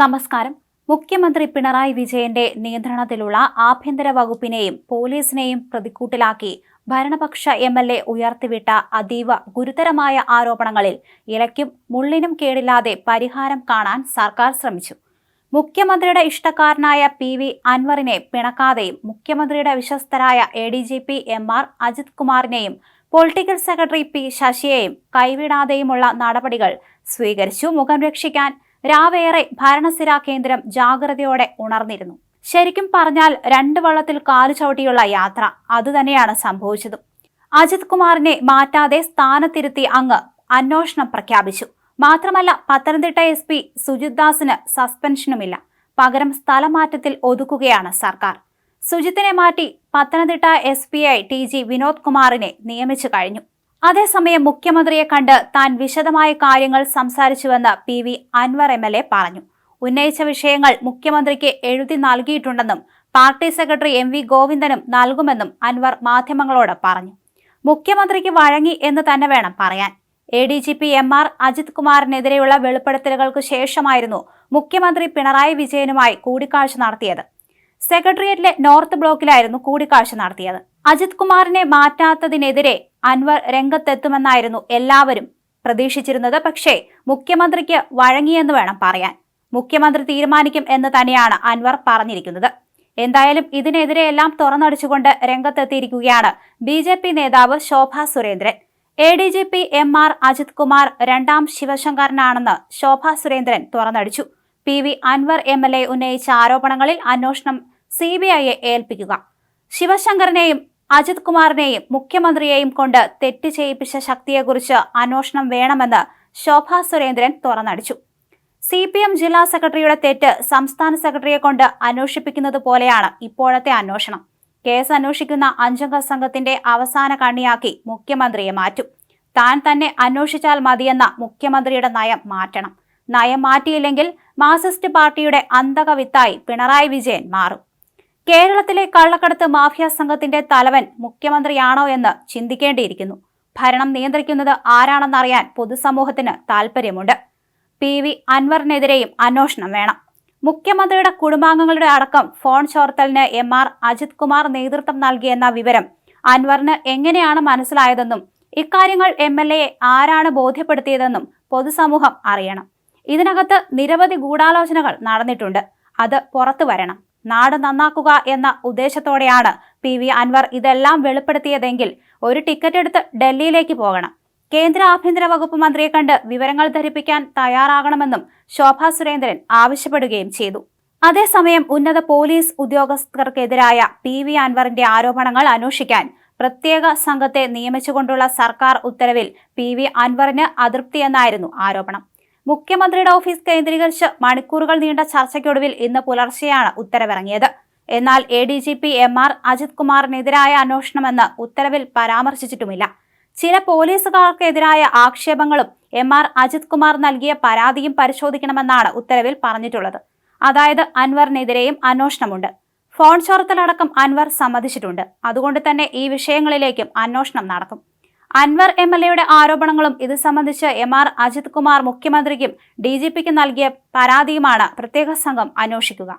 നമസ്കാരം. മുഖ്യമന്ത്രി പിണറായി വിജയന്റെ നിയന്ത്രണത്തിലുള്ള ആഭ്യന്തര വകുപ്പിനെയും പോലീസിനെയും പ്രതിക്കൂട്ടിലാക്കി ഭരണപക്ഷ എം എൽ എ ഉയർത്തിവിട്ട അതീവ ഗുരുതരമായ ആരോപണങ്ങളിൽ ഇലയ്ക്കും മുള്ളിനും കേടില്ലാതെ പരിഹാരം കാണാൻ സർക്കാർ ശ്രമിച്ചു. മുഖ്യമന്ത്രിയുടെ ഇഷ്ടക്കാരനായ പി വി അൻവറിനെ പിണക്കാതെയും മുഖ്യമന്ത്രിയുടെ വിശ്വസ്തരായ A D G P M R Ajith കുമാറിനെയും political secretary P ശശിയെയും കൈവിടാതെയുമുള്ള നടപടികൾ സ്വീകരിച്ചു. മുഖം രക്ഷിക്കാൻ രാവേറെ ഭരണസിരാ കേന്ദ്രം ജാഗ്രതയോടെ ഉണർന്നിരുന്നു. ശരിക്കും പറഞ്ഞാൽ രണ്ട് വള്ളത്തിൽ കാലു ചവിട്ടിയുള്ള യാത്ര അതുതന്നെയാണ് സംഭവിച്ചത്. അജിത് കുമാറിനെ മാറ്റാതെ സ്ഥാനത്തിരുത്തി അങ്ങ് അന്വേഷണം പ്രഖ്യാപിച്ചു. മാത്രമല്ല പത്തനംതിട്ട എസ് പി സുജിത് ദാസിന് സസ്പെൻഷനുമില്ല. പകരം സ്ഥലമാറ്റത്തിൽ ഒതുക്കുകയാണ് സർക്കാർ. സുജിത്തിനെ മാറ്റി Pathanamthitta S P I T G Vinod കുമാറിനെ നിയമിച്ചു കഴിഞ്ഞു. അതേസമയം മുഖ്യമന്ത്രിയെ കണ്ട് താൻ വിശദമായ കാര്യങ്ങൾ സംസാരിച്ചുവെന്ന് P V Anvar M L A പറഞ്ഞു. ഉന്നയിച്ച വിഷയങ്ങൾ മുഖ്യമന്ത്രിക്ക് എഴുതി നൽകിയിട്ടുണ്ടെന്നും പാർട്ടി സെക്രട്ടറി എം വി ഗോവിന്ദനും നൽകുമെന്നും അൻവർ മാധ്യമങ്ങളോട് പറഞ്ഞു. മുഖ്യമന്ത്രിക്ക് വഴങ്ങി എന്ന് തന്നെ വേണം പറയാൻ. A D G P M R Ajith കുമാറിനെതിരെയുള്ള വെളിപ്പെടുത്തലുകൾക്ക് ശേഷമായിരുന്നു മുഖ്യമന്ത്രി പിണറായി വിജയനുമായി കൂടിക്കാഴ്ച നടത്തിയത്. സെക്രട്ടേറിയറ്റിലെ നോർത്ത് ബ്ലോക്കിലായിരുന്നു കൂടിക്കാഴ്ച നടത്തിയത്. അജിത് കുമാറിനെ മാറ്റാത്തതിനെതിരെ അൻവർ രംഗത്തെത്തുമെന്നായിരുന്നു എല്ലാവരും പ്രതീക്ഷിച്ചിരുന്നത്. പക്ഷേ മുഖ്യമന്ത്രിക്ക് വഴങ്ങിയെന്ന് വേണം പറയാൻ. മുഖ്യമന്ത്രി തീരുമാനിക്കും എന്ന് തന്നെയാണ് അൻവർ പറഞ്ഞിരിക്കുന്നത്. എന്തായാലും ഇതിനെതിരെയെല്ലാം തുറന്നടിച്ചുകൊണ്ട് രംഗത്തെത്തിയിരിക്കുകയാണ് ബി ജെ പി നേതാവ് Shobha Surendran. A D G P M R Ajith Kumar രണ്ടാം ശിവശങ്കറിനാണെന്ന് Shobha Surendran തുറന്നടിച്ചു. P V Anvar M L A ഉന്നയിച്ച ആരോപണങ്ങളിൽ അന്വേഷണം സി ബി ഐയെ ഏൽപ്പിക്കുക. ശിവശങ്കറിനെയും അജിത് കുമാറിനെയും മുഖ്യമന്ത്രിയെയും കൊണ്ട് തെറ്റ് ചെയ്യിപ്പിച്ച ശക്തിയെക്കുറിച്ച് അന്വേഷണം വേണമെന്ന് ശോഭാ സുരേന്ദ്രൻ തുറന്നടിച്ചു. സി പി എം ജില്ലാ സെക്രട്ടറിയുടെ തെറ്റ് സംസ്ഥാന സെക്രട്ടറിയെ കൊണ്ട് അന്വേഷിപ്പിക്കുന്നത് പോലെയാണ് ഇപ്പോഴത്തെ അന്വേഷണം. കേസ് അന്വേഷിക്കുന്ന അഞ്ചംഗ സംഘത്തിന്റെ അവസാന കണ്ണിയാക്കി മുഖ്യമന്ത്രിയെ മാറ്റും. താൻ തന്നെ അന്വേഷിച്ചാൽ മതിയെന്ന മുഖ്യമന്ത്രിയുടെ നയം മാറ്റണം. നയം മാറ്റിയില്ലെങ്കിൽ മാർസിസ്റ്റ് പാർട്ടിയുടെ അന്തകവിത്തായി പിണറായി വിജയൻ മാറും. കേരളത്തിലെ കള്ളക്കടത്ത് മാഫിയ സംഘത്തിന്റെ തലവൻ മുഖ്യമന്ത്രിയാണോ എന്ന് ചിന്തിക്കേണ്ടിയിരിക്കുന്നു. ഭരണം നിയന്ത്രിക്കുന്നത് ആരാണെന്നറിയാൻ പൊതുസമൂഹത്തിന് താൽപ്പര്യമുണ്ട്. പി വി അൻവറിനെതിരെയും അന്വേഷണം വേണം. മുഖ്യമന്ത്രിയുടെ കുടുംബാംഗങ്ങളുടെ അടക്കം ഫോൺ ചോർത്തലിന് എം ആർ അജിത് കുമാർ നേതൃത്വം നൽകിയെന്ന വിവരം അൻവറിന് എങ്ങനെയാണ് മനസ്സിലായതെന്നും ഇക്കാര്യങ്ങൾ എം എൽ എ ആരാണ് ബോധ്യപ്പെടുത്തിയതെന്നും പൊതുസമൂഹം അറിയണം. ഇതിനകത്ത് നിരവധി ഗൂഢാലോചനകൾ നടന്നിട്ടുണ്ട്. അത് പുറത്തു വരണം. നാട് നന്നാക്കുക എന്ന ഉദ്ദേശത്തോടെയാണ് പി വി അൻവർ ഇതെല്ലാം വെളിപ്പെടുത്തിയതെങ്കിൽ ഒരു ടിക്കറ്റ് എടുത്ത് ഡൽഹിയിലേക്ക് പോകണം. കേന്ദ്ര ആഭ്യന്തര വകുപ്പ് മന്ത്രിയെ കണ്ട് വിവരങ്ങൾ ധരിപ്പിക്കാൻ തയ്യാറാകണമെന്നും ശോഭാ സുരേന്ദ്രൻ ആവശ്യപ്പെടുകയും ചെയ്തു. അതേസമയം ഉന്നത പോലീസ് ഉദ്യോഗസ്ഥർക്കെതിരായ പി വി അൻവറിന്റെ ആരോപണങ്ങൾ അന്വേഷിക്കാൻ പ്രത്യേക സംഘത്തെ നിയമിച്ചുകൊണ്ടുള്ള സർക്കാർ ഉത്തരവിൽ പി വി അൻവറിന് അതൃപ്തിയെന്നായിരുന്നു ആരോപണം. മുഖ്യമന്ത്രിയുടെ ഓഫീസ് കേന്ദ്രീകരിച്ച് മണിക്കൂറുകൾ നീണ്ട ചർച്ചയ്ക്കൊടുവിൽ ഇന്ന് പുലർച്ചെയാണ് ഉത്തരവിറങ്ങിയത്. എന്നാൽ A D G P M R Ajith കുമാറിനെതിരായ അന്വേഷണമെന്ന് ഉത്തരവിൽ പരാമർശിച്ചിട്ടുമില്ല. ചില പോലീസുകാർക്കെതിരായ ആക്ഷേപങ്ങളും എം ആർ അജിത് കുമാർ നൽകിയ പരാതിയും പരിശോധിക്കണമെന്നാണ് ഉത്തരവിൽ പറഞ്ഞിട്ടുള്ളത്. അതായത് അൻവറിനെതിരെയും അന്വേഷണമുണ്ട്. ഫോൺ ചോർത്തലടക്കം അൻവർ സമ്മതിച്ചിട്ടുണ്ട്. അതുകൊണ്ട് തന്നെ ഈ വിഷയങ്ങളിലേക്കും അന്വേഷണം നടക്കും. അൻവർ എം എൽ എയുടെ ആരോപണങ്ങളും ഇത് സംബന്ധിച്ച് എം ആർ അജിത് കുമാർ മുഖ്യമന്ത്രിക്കും ഡി ജി പിക്കും നൽകിയ പരാതിയുമാണ് പ്രത്യേക സംഘം അന്വേഷിക്കുക.